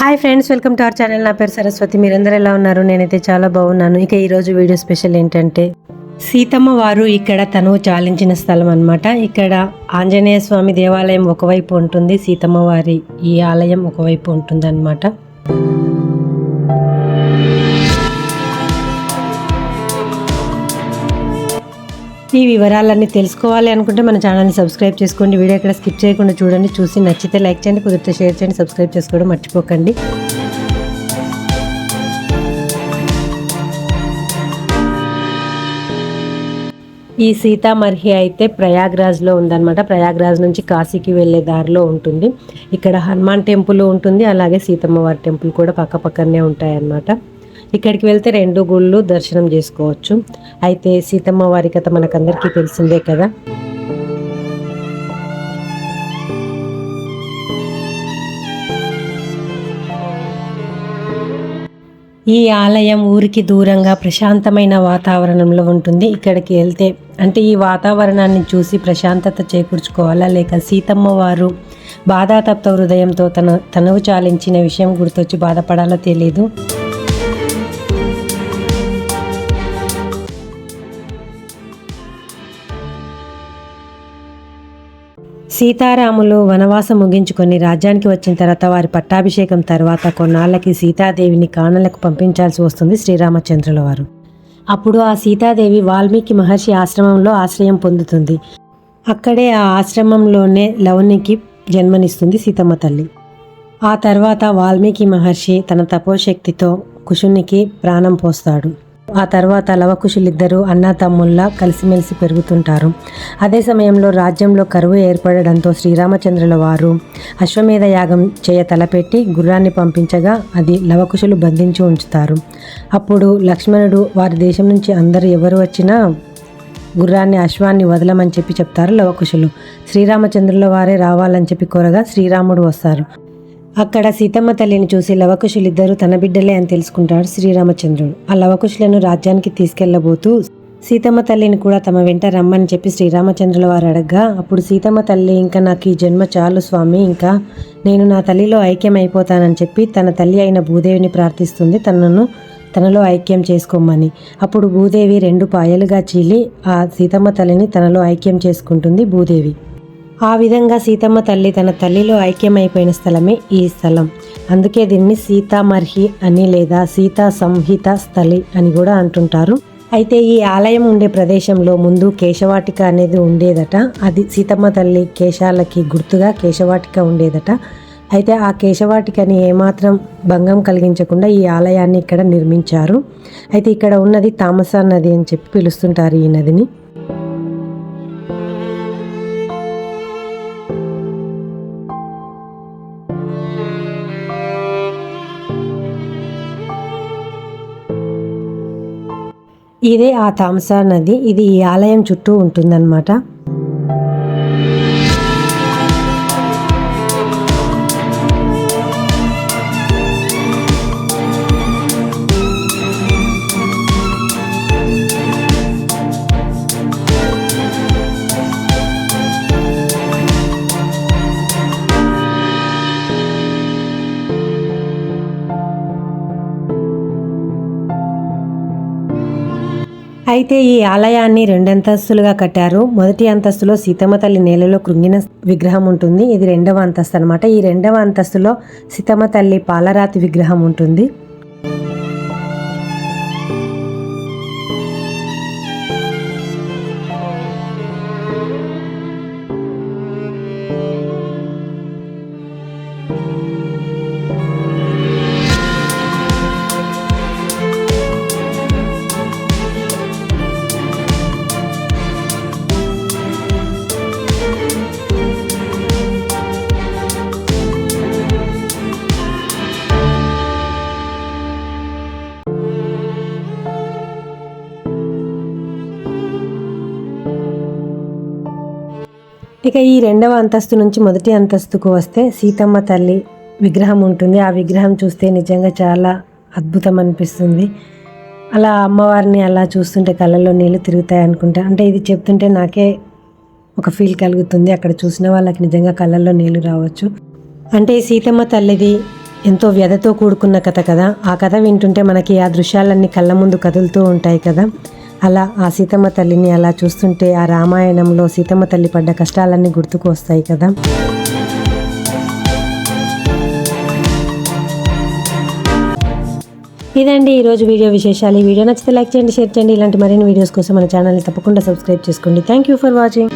Hi friends welcome to our channel నా పేరు సరస్వతి. మీరందరూ ఎలా ఉన్నారు? నేనైతే చాలా బాగున్నాను. ఇక ఈరోజు వీడియో స్పెషల్ ఏంటంటే సీతమ్మ వారు ఇక్కడ తను చాలించిన స్థలం అనమాట ఇక్కడ ఆంజనేయ స్వామి దేవాలయం ఒకవైపు ఉంటుంది సీతమ్మ వారి ఈ ఆలయం ఒకవైపు ఉంటుంది ఈ వివరాలన్నీ తెలుసుకోవాలి అనుకుంటే మన ఛానల్ని సబ్స్క్రైబ్ చేసుకోండి. వీడియో ఇక్కడ స్కిప్ చేయకుండా చూడండి. చూసి నచ్చితే లైక్ చేయండి. కుదిరితే షేర్ చేయండి. సబ్స్క్రైబ్ చేసుకోవడం మర్చిపోకండి. ఈ సీతామర్హి అయితే ప్రయాగ్రాజ్లో ఉందన్నమాట. ప్రయాగ్రాజ్ నుంచి కాశీకి వెళ్ళే దారిలో ఉంటుంది. ఇక్కడ హనుమాన్ టెంపుల్ ఉంటుంది. అలాగే సీతమ్మవారి టెంపుల్ కూడా పక్క పక్కనే ఉంటాయన్నమాట. ఇక్కడికి వెళ్తే రెండు గుళ్ళు దర్శనం చేసుకోవచ్చు. అయితే సీతమ్మ వారి కథ మనకందరికీ తెలిసిందే కదా? ఈ ఆలయం ఊరికి దూరంగా ప్రశాంతమైన వాతావరణంలో ఉంటుంది. ఇక్కడికి వెళ్తే అంటే ఈ వాతావరణాన్ని చూసి ప్రశాంతత చేకూర్చుకోవాలా? లేక సీతమ్మ వారు బాధాతప్త హృదయంతో తన తనువు చాలించిన విషయం గుర్తొచ్చి బాధపడాలో తెలియదు సీతారాములు వనవాసం ముగించుకొని రాజ్యానికి వచ్చిన తర్వాత వారి పట్టాభిషేకం తర్వాత కొన్నాళ్ళకి సీతాదేవిని కానలకు పంపించాల్సి వస్తుంది శ్రీరామచంద్రుల వారు. అప్పుడు ఆ సీతాదేవి వాల్మీకి మహర్షి ఆశ్రమంలో ఆశ్రయం పొందుతుంది. అక్కడే ఆ ఆశ్రమంలోనే లవణికి జన్మనిస్తుంది సీతమ్మ తల్లి. ఆ తర్వాత వాల్మీకి మహర్షి తన తపోశక్తితో కుషునికి ప్రాణం పోస్తాడు. ఆ తర్వాత లవకుశులిద్దరూ అన్నా తమ్ముళ్ళ కలిసిమెలిసి పెరుగుతుంటారు. అదే సమయంలో రాజ్యంలో కరువు ఏర్పడడంతో శ్రీరామచంద్రుల వారు అశ్వమేధ యాగం చేయ తలపెట్టి గుర్రాన్ని పంపించగా అది లవకుశులు బంధించి ఉంచుతారు. అప్పుడు లక్ష్మణుడు వారి దేశం నుంచి అందరూ ఎవరు వచ్చినా గుర్రాన్ని అశ్వాన్ని వదలమని చెప్పి చెప్తారు లవకుశులు. శ్రీరామచంద్రుల వారే రావాలని చెప్పి కోరగా శ్రీరాముడు వస్తారు. అక్కడ సీతమ్మ తల్లిని చూసి లవకుశులిద్దరూ తన బిడ్డలే అని తెలుసుకుంటాడు శ్రీరామచంద్రుడు. ఆ లవకుశులను రాజ్యానికి తీసుకెళ్ళబోతూ సీతమ్మ తల్లిని కూడా తమ వెంట రమ్మని చెప్పి శ్రీరామచంద్రుల వారు అడగ్గా అప్పుడు సీతమ్మ తల్లి ఇంకా నాకు ఈ జన్మ చాలు స్వామి ఇంకా నేను నా తల్లిలో ఐక్యం అయిపోతానని చెప్పి తన తల్లి అయిన భూదేవిని ప్రార్థిస్తుంది. తనను తనలో ఐక్యం చేసుకోమని. అప్పుడు భూదేవి రెండు పాయలుగా చీలి ఆ సీతమ్మ తల్లిని తనలో ఐక్యం చేసుకుంటుంది భూదేవి. ఆ విధంగా సీతమ్మ తల్లి తన తల్లిలో ఐక్యమైపోయిన స్థలమే ఈ స్థలం. అందుకే దీన్ని సీతామర్హి అని లేదా సీతా సంహిత స్థలి అని కూడా అంటుంటారు. అయితే ఈ ఆలయం ఉండే ప్రదేశంలో ముందు కేశవాటిక అనేది ఉండేదట. అది సీతమ్మ తల్లి కేశాలకి గుర్తుగా కేశవాటిక ఉండేదట. అయితే ఆ కేశవాటికని ఏమాత్రం భంగం కలిగించకుండా ఈ ఆలయాన్ని ఇక్కడ నిర్మించారు. అయితే ఇక్కడ ఉన్నది తామసా నది అని చెప్పి పిలుస్తుంటారు ఈ నదిని. ఇదే ఆ తామసా నది. ఇది ఈ ఆలయం చుట్టూ ఉంటుందన్నమాట. అయితే ఈ ఆలయాన్ని రెండంతస్తులుగా కట్టారు. మొదటి అంతస్తులో సీతమ్మ తల్లి నేలలో కృంగిన విగ్రహం ఉంటుంది. ఇది రెండవ అంతస్తు అనమాట ఈ రెండవ అంతస్తులో సీతమ్మ తల్లి పాలరాతి విగ్రహం ఉంటుంది. ఇక ఈ రెండవ అంతస్తు నుంచి మొదటి అంతస్తుకు వస్తే సీతమ్మ తల్లి విగ్రహం ఉంటుంది. ఆ విగ్రహం చూస్తే నిజంగా చాలా అద్భుతం అనిపిస్తుంది. అలా అమ్మవారిని అలా చూస్తుంటే కళ్ళల్లో నీళ్ళు తిరుగుతాయి అనుకుంటా. అంటే ఇది చెప్తుంటే నాకే ఒక ఫీల్ కలుగుతుంది. అక్కడ చూసిన వాళ్ళకి నిజంగా కళ్ళల్లో నీళ్ళు రావచ్చు. అంటే సీతమ్మ తల్లిది ఎంతో వ్యధతో కూడుకున్న కథ కదా. ఆ కథ వింటుంటే మనకి ఆ దృశ్యాలన్నీ కళ్ళ ముందు కదులుతూ ఉంటాయి కదా. అలా ఆ సీతమ్మ తల్లిని అలా చూస్తుంటే ఆ రామాయణంలో సీతమ్మ తల్లి పడ్డ కష్టాలన్నీ గుర్తుకు వస్తాయి కదా. ఇదండి ఈరోజు వీడియో విశేషాలు. ఈ వీడియో నచ్చితే లైక్ చేయండి షేర్ చేయండి. ఇలాంటి మరిన్ని వీడియోస్ కోసం మన ఛానల్ని తప్పకుండా సబ్స్క్రైబ్ చేసుకోండి. Thank you for watching